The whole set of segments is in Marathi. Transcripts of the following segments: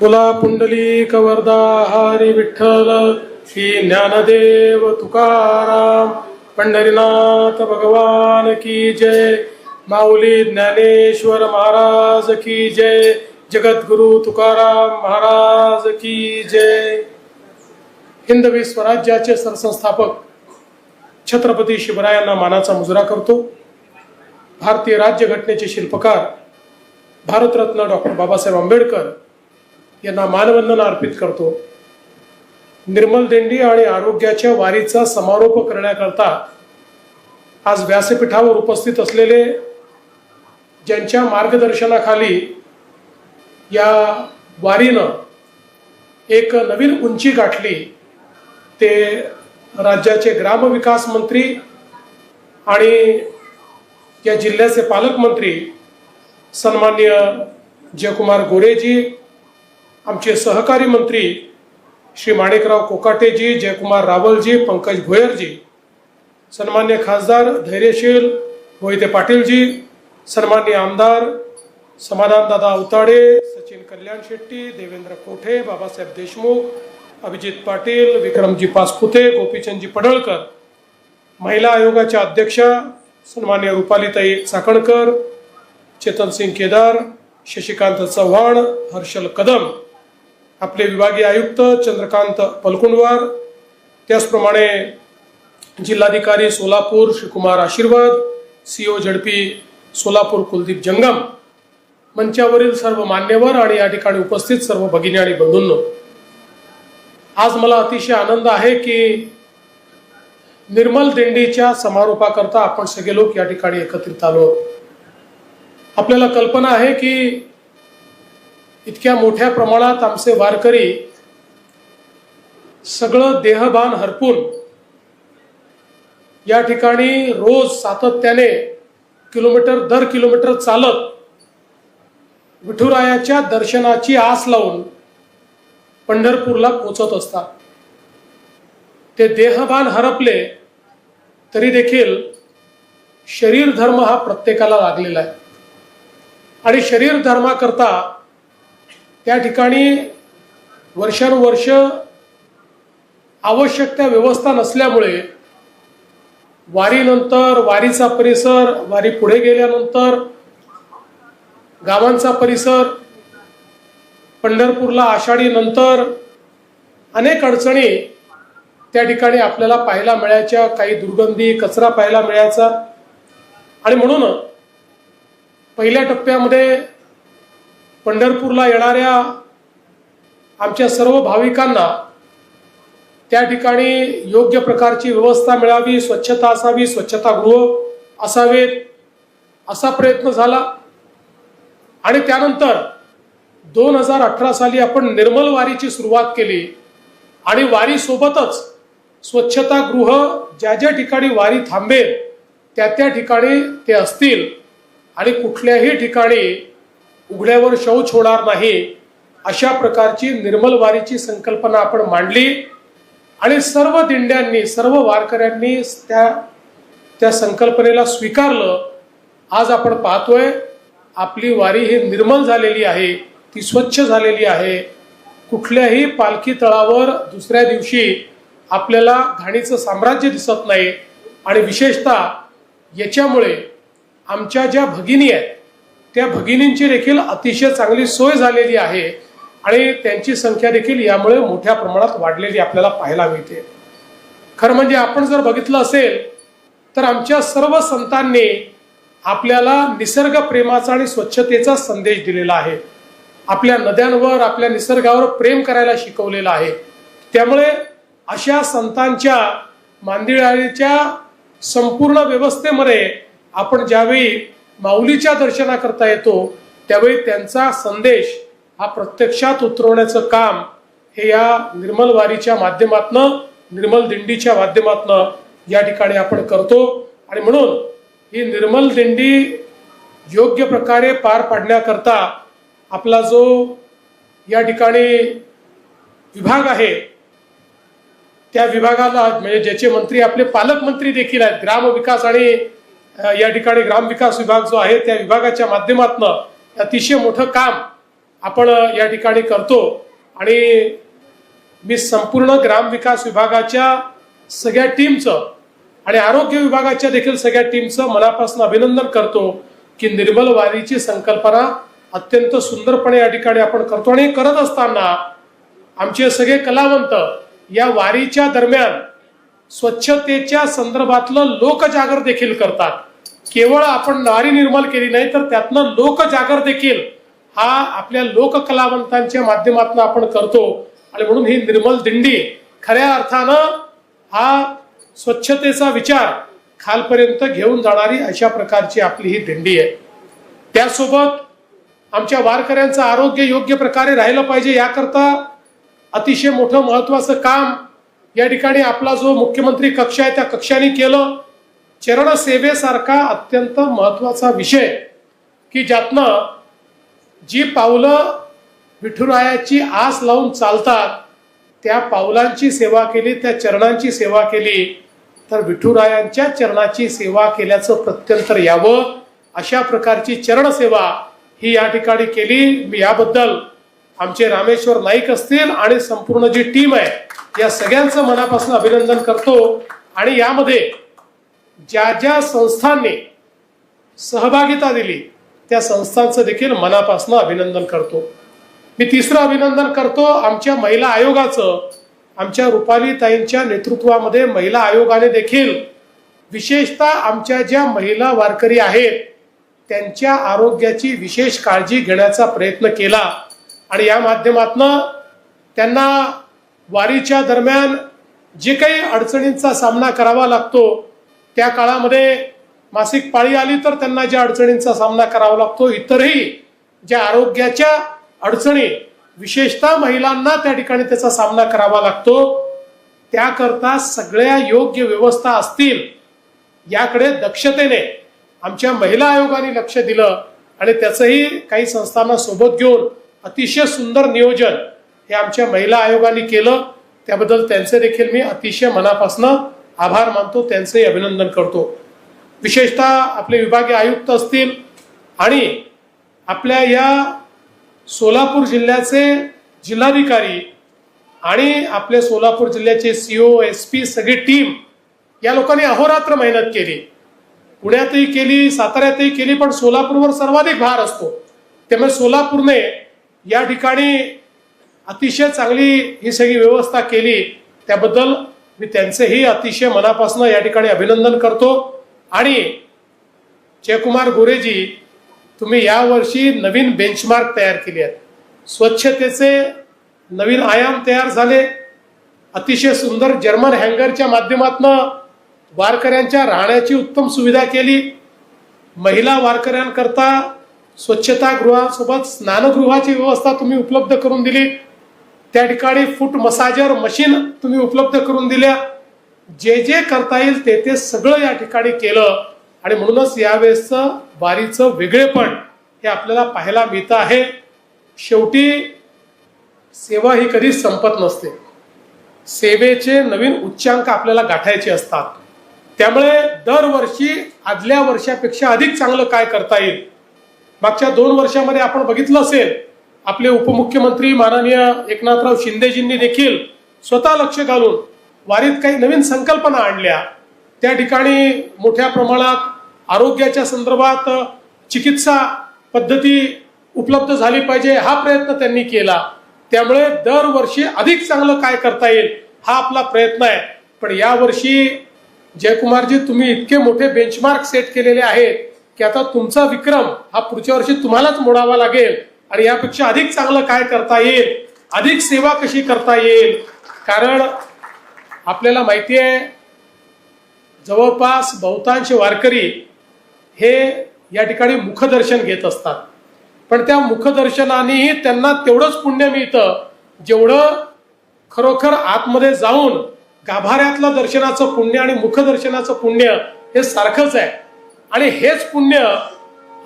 तुला पुंडलिक वरदा हरी विठ्ठल श्री ज्ञानदेव तुकाराम पंढरीनाथ भगवान की जय माऊली ज्ञानेश्वर महाराज की जय जगद्गुरु तुकाराम महाराज की जय. हिंदवी स्वराज्याचे सरसंस्थापक छत्रपती शिवरायांना मानाचा मुजरा करतो. भारतीय राज्यघटनेचे शिल्पकार भारतरत्न डॉक्टर बाबासाहेब आंबेडकर यांना मानवंदना अर्पित करतो. निर्मल दिंडी आणि आरोग्याच्या वारीचा समारोप करण्याकरता आज व्यासपीठावर उपस्थित असलेले ज्यांच्या मार्गदर्शनाखाली या वारीनं एक नवीन उंची गाठली ते राज्याचे ग्रामविकास मंत्री आणि या जिल्ह्याचे पालकमंत्री सन्मान्य जयकुमार गोरेजी आमचे सहकारी मंत्री श्री माणिकराव कोकाटेजी जयकुमार रावलजी पंकज भोयरजी सन्मान्य खासदार धैर्यशील मोहिते पाटीलजी सन्मान्य आमदार समाधानदादा अवताडे सचिन कल्याण शेट्टी देवेंद्र कोठे बाबासाहेब देशमुख अभिजित पाटील विक्रमजी पासपुते गोपीचंदजी पडळकर महिला आयोगाच्या अध्यक्षा सन्मान्य रुपालीताई चाकणकर चेतनसिंग केदार शशिकांत चव्हाण हर्षल कदम आपले विभागीय आयुक्त चंद्रकांत पलकुंडवार त्याचप्रमाणे जिल्हाधिकारी सोलापूर श्रीकुमार आशीर्वाद सीओ झडपी सोलापूर कुलदीप जंगम मंचावरील सर्व मान्यवर आणि या ठिकाणी उपस्थित सर्व भगिनी आणि बंधूंनो. आज मला अतिशय आनंद आहे की निर्मल दिंडीच्या समारोपाकरता आपण सगळे लोक या ठिकाणी एकत्रित आलो. आपल्याला कल्पना आहे की इतक्या मोठ्या प्रमाणात आमचे वारकरी सगळं देहभान हरपून या ठिकाणी रोज सातत्याने किलोमीटर दर किलोमीटर चालत विठुरायाच्या दर्शनाची आस लावून पंढरपूरला पोचत असतात. ते देहभान हरपले तरी देखील शरीर धर्म हा प्रत्येकाला लागलेला आहे. आणि शरीर धर्माकरता त्या ठिकाणी वर्षानुवर्ष आवश्यक त्या व्यवस्था नसल्यामुळे वारीनंतर वारीचा परिसर वारी पुढे गेल्यानंतर गावांचा परिसर पंढरपूरला आषाढी नंतर अनेक अडचणी त्या ठिकाणी आपल्याला पाहायला मिळायच्या. काही दुर्गंधी कचरा पाहायला मिळायचा. आणि म्हणून पहिल्या टप्प्यामध्ये पंढरपूरला येणाऱ्या आमच्या सर्व भाविकांना त्या ठिकाणी योग्य प्रकारची व्यवस्था मिळावी स्वच्छता असावी स्वच्छतागृह असावेत असा प्रयत्न झाला. आणि त्यानंतर दोन हजार अठरा साली आपण निर्मल वारीची सुरुवात केली. आणि वारीसोबतच स्वच्छतागृह ज्या ज्या ठिकाणी वारी थांबेल त्या त्या ठिकाणी ते असतील. आणि कुठल्याही ठिकाणी उघड्यावर शौच होणार नाही अशा प्रकारची निर्मल वारीची संकल्पना आपण मांडली. आणि सर्व दिंड्यांनी सर्व वारकऱ्यांनी त्या त्या संकल्पनेला स्वीकारलं. आज आपण पाहतोय आपली वारी ही निर्मल झालेली आहे ती स्वच्छ झालेली आहे. कुठल्याही पालखी तळावर दुसऱ्या दिवशी आपल्याला घाणीचं साम्राज्य दिसत नाही. आणि विशेषतः याच्यामुळे आमच्या ज्या भगिनी आहेत त्या भगिनींची देखील अतिशय चांगली सोय झालेली आहे आणि त्यांची संख्या देखील यामुळे मोठ्या प्रमाणात वाढलेली आपल्याला पाहायला मिळते. खरं म्हणजे आपण जर बघितलं असेल तर आमच्या सर्व संतांनी आपल्याला निसर्ग प्रेमाचा आणि स्वच्छतेचा संदेश दिलेला आहे. आपल्या नद्यांवर आपल्या निसर्गावर प्रेम करायला शिकवलेलं आहे. त्यामुळे अशा संतांच्या मांदिळाळीच्या संपूर्ण व्यवस्थेमध्ये आपण ज्यावेळी माऊलीच्या दर्शनाकरता येतो त्यावेळी त्यांचा संदेश हा प्रत्यक्षात उतरवण्याचं काम हे या निर्मल वारीच्या माध्यमातनं निर्मल दिंडीच्या माध्यमातनं या ठिकाणी आपण करतो. आणि म्हणून ही निर्मल दिंडी योग्य प्रकारे पार पाडण्याकरता आपला जो या ठिकाणी विभाग आहे त्या विभागाला म्हणजे ज्याचे मंत्री आपले पालकमंत्री देखील आहेत ग्रामविकास आणि या ठिकाणी ग्रामविकास विभाग जो आहे त्या विभागाच्या माध्यमातून अतिशय मोठं काम आपण या ठिकाणी करतो. आणि मी संपूर्ण ग्रामविकास विभागाच्या सगळ्या टीमचं आणि आरोग्य विभागाच्या देखील सगळ्या टीमचं मनापासून अभिनंदन करतो की निर्मल वारीची संकल्पना अत्यंत सुंदरपणे या ठिकाणी आपण करतो. आणि हे करत असताना आमचे सगळे कलावंत या वारीच्या दरम्यान स्वच्छतेच्या संदर्भातलं लोकजागर देखील करतात. केवळ आपण नारी निर्माण केली नाही तर त्यातनं लोकजागर देखील हा आपल्या लोककलावंतांच्या माध्यमातून आपण करतो. आणि म्हणून ही निर्मल दिंडी खऱ्या अर्थानं हा स्वच्छतेचा विचार खालपर्यंत घेऊन जाणारी अशा प्रकारची आपली ही दिंडी आहे. त्यासोबत आमच्या वारकऱ्यांचं आरोग्य योग्य प्रकारे राहिलं पाहिजे याकरता अतिशय मोठं महत्वाचं काम या ठिकाणी आपला जो मुख्यमंत्री कक्ष आहे त्या कक्षाने केलं. चरणसेवेसारखा अत्यंत महत्त्वाचा विषय की ज्यातनं जी पावलं विठुरायाची आस लावून चालतात त्या पावलांची सेवा केली त्या चरणांची सेवा केली तर विठुरायांच्या चरणाची सेवा केल्याचं प्रत्यंतर यावं. अशा प्रकारची चरणसेवा ही या ठिकाणी केली. मी याबद्दल आमचे रामेश्वर नाईक असतील आणि संपूर्ण जी टीम आहे या सगळ्यांचं मनापासून अभिनंदन करतो. आणि यामध्ये ज्या ज्या संस्थांनी सहभागिता दिली त्या संस्थांचं देखील मनापासून अभिनंदन करतो. मी तिसरं अभिनंदन करतो आमच्या महिला आयोगाचं. आमच्या रुपाली ताईंच्या नेतृत्वामध्ये महिला आयोगाने देखील विशेषतः आमच्या ज्या महिला वारकरी आहेत त्यांच्या आरोग्याची विशेष काळजी घेण्याचा प्रयत्न केला. आणि या माध्यमातनं त्यांना वारीच्या दरम्यान जे काही अडचणींचा सामना करावा लागतो त्या काळामध्ये मासिक पाळी आली तर त्यांना ज्या अडचणींचा सामना करावा लागतो इतरही ज्या आरोग्याच्या अडचणी विशेषतः महिलांना त्या ठिकाणी त्याचा सामना करावा लागतो त्याकरता सगळ्या योग्य व्यवस्था असतील याकडे दक्षतेने आमच्या महिला आयोगाने लक्ष दिलं आणि त्याचंही काही संस्थांना सोबत घेऊन अतिशय सुंदर नियोजन हे आमच्या महिला आयोगाने केलं. त्याबद्दल त्यांचे देखील मी अतिशय मनापासून आभार मानतो त्यांचंही अभिनंदन करतो. विशेषतः आपले विभागीय आयुक्त असतील आणि आपल्या या सोलापूर जिल्ह्याचे जिल्हाधिकारी आणि आपले सोलापूर जिल्ह्याचे सीओ एस पी सगळी टीम या लोकांनी अहोरात्र मेहनत केली. पुण्यातही केली साताऱ्यातही केली पण सोलापूरवर सर्वाधिक भार असतो. त्यामुळे सोलापूरने या ठिकाणी अतिशय चांगली ही सगळी व्यवस्था केली. त्याबद्दल मी त्यांचंही अतिशय मनापासून या ठिकाणी अभिनंदन करतो. आणि जयकुमार गोरेजी तुम्ही यावर्षी नवीन बेंचमार्क तयार केले आहेत. स्वच्छतेचे नवीन आयाम तयार झाले. अतिशय सुंदर जर्मन हँगरच्या माध्यमातून वारकऱ्यांच्या राहण्याची उत्तम सुविधा केली. महिला वारकऱ्यांकरता स्वच्छतागृहासोबत स्नानगृहाची व्यवस्था तुम्ही उपलब्ध करून दिली. त्या ठिकाणी फूट मसाजर मशीन तुम्ही उपलब्ध करून दिल्या. जे जे करता येईल ते ते सगळं या ठिकाणी केलं. आणि म्हणूनच यावेळेसचं वारीचं वेगळेपण हे आपल्याला पाहायला मिळतं आहे. शेवटी सेवा ही कधीच संपत नसते. सेवेचे नवीन उच्चांक आपल्याला गाठायचे असतात. त्यामुळे दरवर्षी आदल्या वर्षापेक्षा अधिक चांगलं काय करता येईल? मागच्या दोन वर्षामध्ये आपण बघितलं असेल आपले उपमुख्यमंत्री माननीय एकनाथराव शिंदेजींनी देखील स्वतः लक्ष घालून वारीत काही नवीन संकल्पना आणल्या. त्या ठिकाणी मोठ्या प्रमाणात आरोग्याच्या संदर्भात चिकित्सा पद्धती उपलब्ध झाली पाहिजे हा प्रयत्न त्यांनी केला. त्यामुळे दरवर्षी अधिक चांगलं काय करता येईल हा आपला प्रयत्न आहे. पण यावर्षी जयकुमारजी तुम्ही इतके मोठे बेंचमार्क सेट केलेले आहेत की आता तुमचा विक्रम हा पुढच्या वर्षी तुम्हालाच मोडावा लागेल. आणि यापेक्षा अधिक चांगलं काय करता येईल? अधिक सेवा कशी करता येईल? कारण आपल्याला माहिती आहे जवळपास बहुतांश वारकरी हे या ठिकाणी मुखदर्शन घेत असतात. पण त्या मुखदर्शनानेही त्यांना तेवढंच पुण्य मिळतं जेवढं खरोखर आतमध्ये जाऊन गाभाऱ्यातलं दर्शनाचं पुण्य आणि मुखदर्शनाचं पुण्य हे सारखंच आहे. आणि हेच पुण्य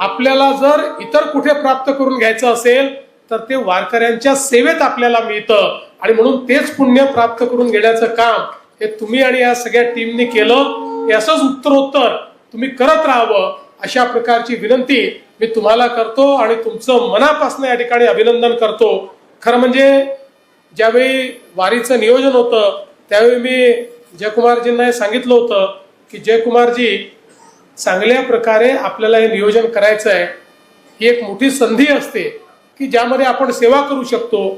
आपल्याला जर इतर कुठे प्राप्त करून घ्यायचं असेल तर ते वारकऱ्यांच्या सेवेत आपल्याला मिळतं. आणि म्हणून तेच पुण्य प्राप्त करून घेण्याचं काम हे तुम्ही आणि या सगळ्या टीमने केलं. हे उत्तरोत्तर तुम्ही करत राहावं अशा प्रकारची विनंती मी तुम्हाला करतो आणि तुमचं मनापासून या ठिकाणी अभिनंदन करतो. खरं म्हणजे ज्यावेळी वारीचं नियोजन होतं त्यावेळी मी जयकुमारजींना हे सांगितलं होतं की जयकुमारजी चांगल्या प्रकारे आपल्याला हे नियोजन करायचं आहे ही एक मोठी संधी असते की ज्यामध्ये आपण सेवा करू शकतो.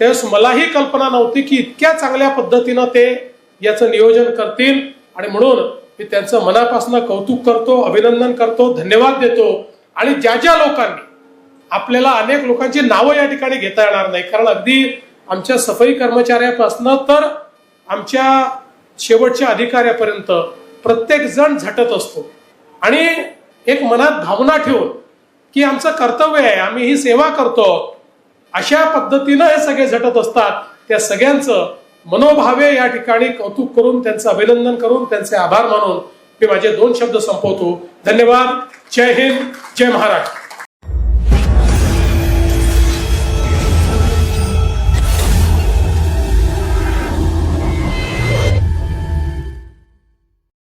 त्यावेळेस मलाही कल्पना नव्हती की इतक्या चांगल्या पद्धतीनं ते याचं नियोजन करतील. आणि म्हणून मी त्यांचं मनापासून कौतुक करतो अभिनंदन करतो धन्यवाद देतो. आणि ज्या ज्या लोकांनी आपल्याला अनेक लोकांची नावं या ठिकाणी घेता येणार नाही कारण अगदी आमच्या सफाई कर्मचाऱ्यापासनं तर आमच्या शेवटच्या अधिकाऱ्यापर्यंत प्रत्येक जण झटत असतो. आणि एक मनात भावना ठेवून की आमचं कर्तव्य आहे आम्ही ही सेवा करतो. अशा पद्धतीनं हे सगळे झटत असतात. त्या सगळ्यांचं मनोभावे या ठिकाणी कौतुक करून त्यांचं अभिनंदन करून त्यांचे आभार मानून मी माझे दोन शब्द संपवतो. धन्यवाद. जय हिंद. जय महाराष्ट्र.